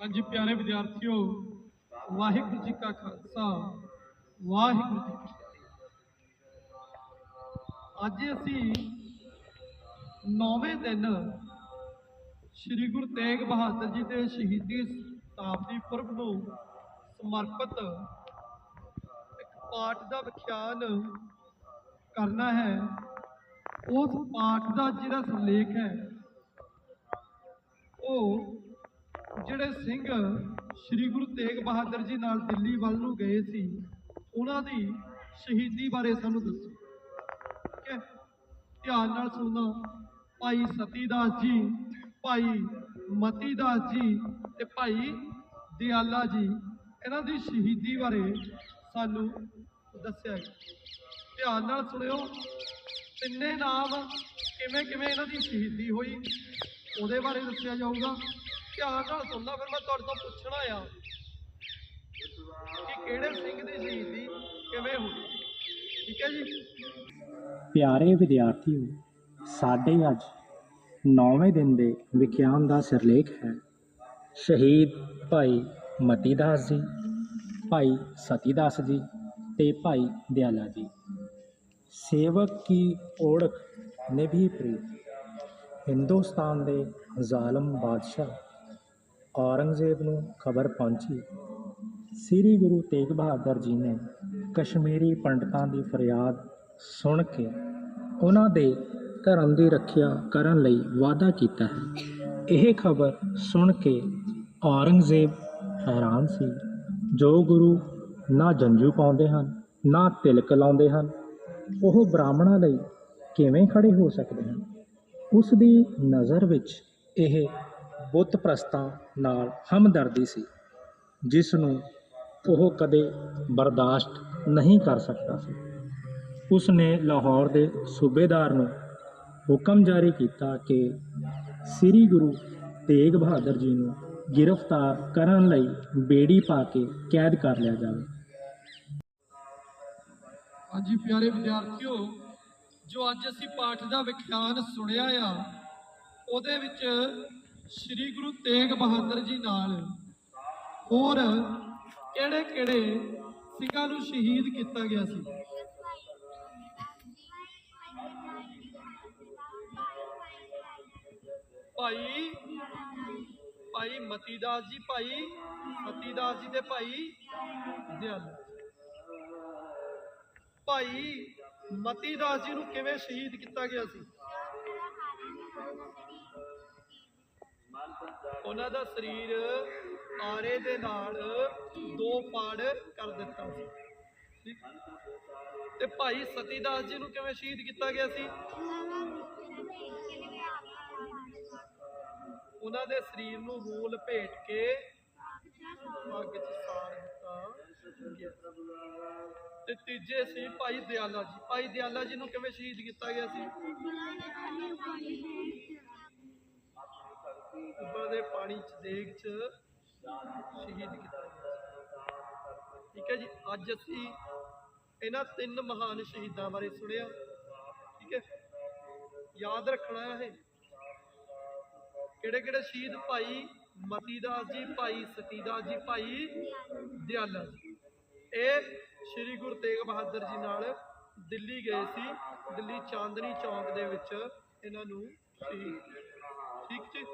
ਹਾਂਜੀ ਪਿਆਰੇ ਵਿਦਿਆਰਥੀਓ, ਵਾਹਿਗੁਰੂ ਜੀ ਕਾ ਖਾਲਸਾ, ਵਾਹਿਗੁਰੂ ਜੀ ਕੀ ਫਤਿਹ। ਅੱਜ ਅਸੀਂ ਨੌਵੇਂ ਦਿਨ ਸ੍ਰੀ ਗੁਰੂ ਤੇਗ ਬਹਾਦਰ ਜੀ ਦੇ ਸ਼ਹੀਦੀ ਸ਼ਤਾਬਦੀ ਪੁਰਬ ਨੂੰ ਸਮਰਪਿਤ ਇੱਕ ਪਾਠ ਦਾ ਵਿਖਿਆਨ ਕਰਨਾ ਹੈ। ਉਸ ਪਾਠ ਦਾ ਜਿਹੜਾ ਸਿਰਲੇਖ ਹੈ, ਉਹ ਜਿਹੜੇ ਸਿੰਘ ਸ੍ਰੀ ਗੁਰੂ ਤੇਗ ਬਹਾਦਰ ਜੀ ਨਾਲ ਦਿੱਲੀ ਵੱਲ ਨੂੰ ਗਏ ਸੀ, ਉਹਨਾਂ ਦੀ ਸ਼ਹੀਦੀ ਬਾਰੇ ਸਾਨੂੰ ਦੱਸੋ। ਠੀਕ ਹੈ ਧਿਆਨ ਨਾਲ ਸੁਣਨਾ, ਭਾਈ ਸਤੀਦਾਸ ਜੀ, ਭਾਈ ਮਤੀਦਾਸ ਜੀ ਤੇ ਭਾਈ ਦਿਆਲਾ ਜੀ, ਇਹਨਾਂ ਦੀ ਸ਼ਹੀਦੀ ਬਾਰੇ ਸਾਨੂੰ ਦੱਸਿਆ ਗਿਆ। ਧਿਆਨ ਨਾਲ ਸੁਣਿਓ, ਤਿੰਨੇ ਨਾਮ ਕਿਵੇਂ ਕਿਵੇਂ ਇਹਨਾਂ ਦੀ ਸ਼ਹੀਦੀ ਹੋਈ, ਉਹਦੇ ਬਾਰੇ ਦੱਸਿਆ ਜਾਊਗਾ। ਧਿਆਨ ਨਾਲ ਸੁਣਨਾ ਫਿਰ ਮੈਂ ਤੁਹਾਡੇ ਤੋਂ ਪੁੱਛਣਾ ਆ ਕਿ ਕਿਹੜੇ ਸਿੰਘ ਦੀ ਸ਼ਹੀਦੀ ਕਿਵੇਂ ਹੋਈ? ਠੀਕ ਹੈ ਜੀ? ਪਿਆਰੇ ਵਿਦਿਆਰਥੀਓ, ਸਾਡੇ ਅੱਜ ਨੌਵੇਂ ਦਿਨ ਦੇ ਵਿਖਿਆਨ ਦਾ ਸਿਰਲੇਖ ਹੈ। ਸ਼ਹੀਦ ਭਾਈ ਮਤੀਦਾਸ ਜੀ, ਭਾਈ ਸਤੀਦਾਸ ਜੀ ਤੇ ਭਾਈ ਦਿਆਲਾ ਜੀ। ਸੇਵਕ ਕੀ ਓੜਖ ਨਿਭੀ ਪ੍ਰੀਤ, ਹਿੰਦੁਸਤਾਨ ਦੇ ਜ਼ਾਲਮ ਬਾਦਸ਼ਾਹ। ਔਰੰਗਜ਼ੇਬ ਨੂੰ ਖਬਰ ਪਹੁੰਚੀ। ਸ੍ਰੀ ਗੁਰੂ ਤੇਗ ਬਹਾਦਰ ਜੀ ਨੇ ਕਸ਼ਮੀਰੀ ਪੰਡਤਾਂ ਦੀ ਫਰਿਆਦ ਸੁਣ ਕੇ ਉਹਨਾਂ ਦੇ ਧਰਮ ਦੀ ਰੱਖਿਆ ਕਰਨ ਲਈ ਵਾਅਦਾ ਕੀਤਾ ਹੈ। ਇਹ ਖਬਰ ਸੁਣ ਕੇ ਔਰੰਗਜ਼ੇਬ ਹੈਰਾਨ ਸੀ। ਜੋ ਗੁਰੂ ਨਾ ਜੰਜੂ ਪਾਉਂਦੇ ਹਨ, ਨਾ ਤਿਲਕ ਲਾਉਂਦੇ ਹਨ, ਉਹ ਬ੍ਰਾਹਮਣਾਂ ਲਈ ਕਿਵੇਂ ਖੜੇ ਹੋ ਸਕਦੇ ਹਨ? ਉਸ ਦੀ ਨਜ਼ਰ ਵਿੱਚ ਇਹ ਬੁੱਤ ਪ੍ਰਸਤਾਂ ਨਾਲ ਹਮਦਰਦੀ ਸੀ ਜਿਸ ਨੂੰ ਉਹ ਕਦੇ ਬਰਦਾਸ਼ਤ ਨਹੀਂ ਕਰ ਸਕਦਾ ਸੀ। ਉਸ ਨੇ ਲਾਹੌਰ ਦੇ ਸੂਬੇਦਾਰ ਨੂੰ ਹੁਕਮ ਜਾਰੀ ਕੀਤਾ ਕਿ ਸ੍ਰੀ ਗੁਰੂ ਤੇਗ ਬਹਾਦਰ ਜੀ ਨੂੰ ਗ੍ਰਿਫਤਾਰ ਕਰਨ ਲਈ ਬੇੜੀ ਪਾ ਕੇ ਕੈਦ ਕਰ ਲਿਆ ਜਾਵੇ। ਹਾਂਜੀ ਪਿਆਰੇ ਵਿਦਿਆਰਥੀਓ, ਜੋ ਅੱਜ ਅਸੀਂ ਪਾਠ ਦਾ ਵਿਖਿਆਨ ਸੁਣਿਆ ਆ, ਉਹਦੇ ਵਿੱਚ ਸ੍ਰੀ ਗੁਰੂ ਤੇਗ ਬਹਾਦਰ ਜੀ ਨਾਲ ਹੋਰ ਕਿਹੜੇ ਕਿਹੜੇ ਸਿੰਘਾਂ ਨੂੰ ਸ਼ਹੀਦ ਕੀਤਾ ਗਿਆ ਸੀ? ਭਾਈ ਭਾਈ ਮਤੀਦਾਸ ਜੀ, ਭਾਈ ਮਤੀਦਾਸ ਜੀ ਦੇ ਭਾਈ ਦਿਆਲ। ਭਾਈ ਮਤੀਦਾਸ ਜੀ ਨੂੰ ਕਿਵੇਂ ਸ਼ਹੀਦ ਕੀਤਾ ਗਿਆ ਸੀ? ਉਹਨਾਂ ਦਾ ਸਰੀਰ ਆਰੇ ਦੇ ਨਾਲ ਦੋ ਪਾੜ ਕਰ ਦਿੱਤਾ ਸੀ। ਤੇ ਭਾਈ ਸਤੀਦਾਸ ਜੀ ਨੂੰ ਕਿਵੇਂ ਸ਼ਹੀਦ ਕੀਤਾ ਗਿਆ ਸੀ? ਉਹਨਾਂ ਦੇ ਸਰੀਰ ਨੂੰ ਰੂਲ ਭੇਟ ਕੇ ਅੱਗ 'ਚ ਸਾੜ ਦਿੱਤਾ ਗਿਆ। ਤੇ ਤੀਜੇ ਸੀ ਭਾਈ ਦਿਆਲਾ ਜੀ। ਭਾਈ ਦਿਆਲਾ ਜੀ ਨੂੰ ਕਿਵੇਂ ਸ਼ਹੀਦ ਕੀਤਾ ਗਿਆ ਸੀ? ਉੱਪਰ ਦੇ ਪਾਣੀ ਚ, ਦੇਗ ਚ ਸ਼ਹੀਦ ਕੀਤਾ ਠੀਕ ਹੈ ਜੀ, ਅੱਜ ਅਸੀਂ ਇਹਨਾਂ ਤਿੰਨ ਮਹਾਨ ਸ਼ਹੀਦਾਂ ਬਾਰੇ ਸੁਣਿਆ। ਠੀਕ ਹੈ, ਯਾਦ ਰੱਖਣਾ ਹੈ ਕਿਹੜੇ ਕਿਹੜੇ ਸ਼ਹੀਦ ਭਾਈ ਮਤੀਦਾਸ ਜੀ, ਭਾਈ ਸਤੀਦਾਸ ਜੀ, ਭਾਈ ਦਿਆਲਾ ਜੀ। ਇਹ ਸ੍ਰੀ ਗੁਰੂ ਤੇਗ ਬਹਾਦਰ ਜੀ ਨਾਲ ਦਿੱਲੀ ਗਏ ਸੀ। ਦਿੱਲੀ ਚਾਂਦਨੀ ਚੌਂਕ ਦੇ ਵਿੱਚ ਇਹਨਾਂ ਨੂੰ ਸ਼ਹੀਦ ਠੀਕ ਜੀ?